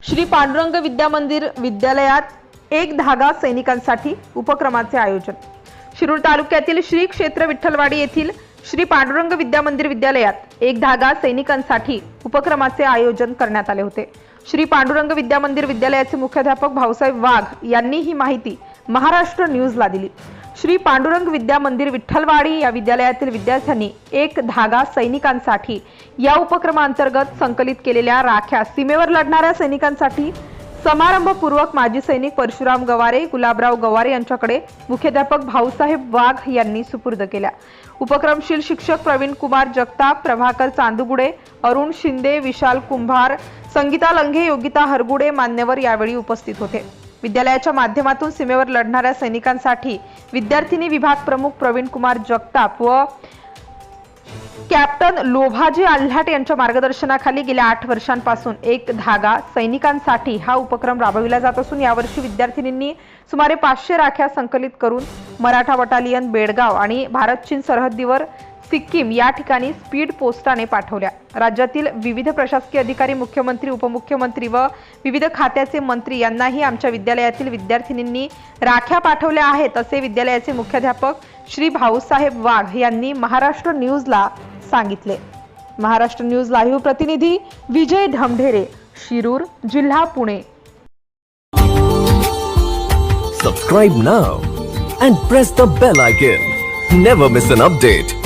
श्री पांडुरंग विद्या मंदिर विद्यालयात एक धागा सैनिकांसाठी उपक्रमाचे आयोजन. शिरूर तालुक्यातील श्री क्षेत्र विठ्ठलवाडी येथील श्री पांडुरंग विद्या मंदिर विद्यालयात एक धागा सैनिकांसाठी उपक्रमाचे आयोजन करण्यात आले होते. श्री पांडुरंग विद्या मंदिर विद्यालयाचे मुख्याध्यापक भाऊसाहेब वाघ यांनी ही माहिती महाराष्ट्र न्यूजला दिली. श्री पांडुरंग विद्या मंदिर विठ्ठलवाडी या विद्यालयातील विद्यार्थ्यांनी एक धागा सैनिकांसाठी या उपक्रमांतर्गत संकलित केलेल्या राख्या सीमेवर लढणाऱ्या सैनिकांसाठी समारंभपूर्वक माजी सैनिक परशुराम गवारे गुलाबराव गवारे यांच्याकडे मुख्याध्यापक भाऊसाहेब वाघ यांनी सुपूर्द केल्या. उपक्रमशील शिक्षक प्रवीण कुमार जगताप प्रभाकर चांदुगुडे अरुण शिंदे विशाल कुंभार संगीता लंघे योगिता हरगुडे मान्यवर यावेळी उपस्थित होते. विद्यालयाच्या माध्यमातून सीमेवर लढणाऱ्या सैनिकांसाठी विद्यार्थिनी विभाग प्रमुख प्रवीण कुमार जगताप व कॅप्टन लोभाजी आल्हाट यांच्या मार्गदर्शनाखाली गेल्या आठ वर्षांपासून एक धागा सैनिकांसाठी हा उपक्रम राबविला जात असून यावर्षी विद्यार्थिनींनी सुमारे पाचशे राख्या संकलित करून मराठा बटालियन बेडगाव आणि भारत चीन सरहद्दीवर सिक्कीम या ठिकाणी स्पीड पोस्टाने पाठवल्या. राज्यातील विविध प्रशासकीय अधिकारी मुख्यमंत्री उपमुख्यमंत्री व विविध खात्याचे मंत्री यांनाही आमच्या विद्यालयातील विद्यार्थिनींनी राख्या पाठवल्या आहेत असे विद्यालयाचे मुख्याध्यापक श्री भाऊसाहेब वाघ यांनी महाराष्ट्र न्यूजला सांगितले. महाराष्ट्र न्यूज लाईव्ह प्रतिनिधी विजय ढमढेरे शिरूर जिल्हा Pune. Subscribe now and press the bell icon never miss an update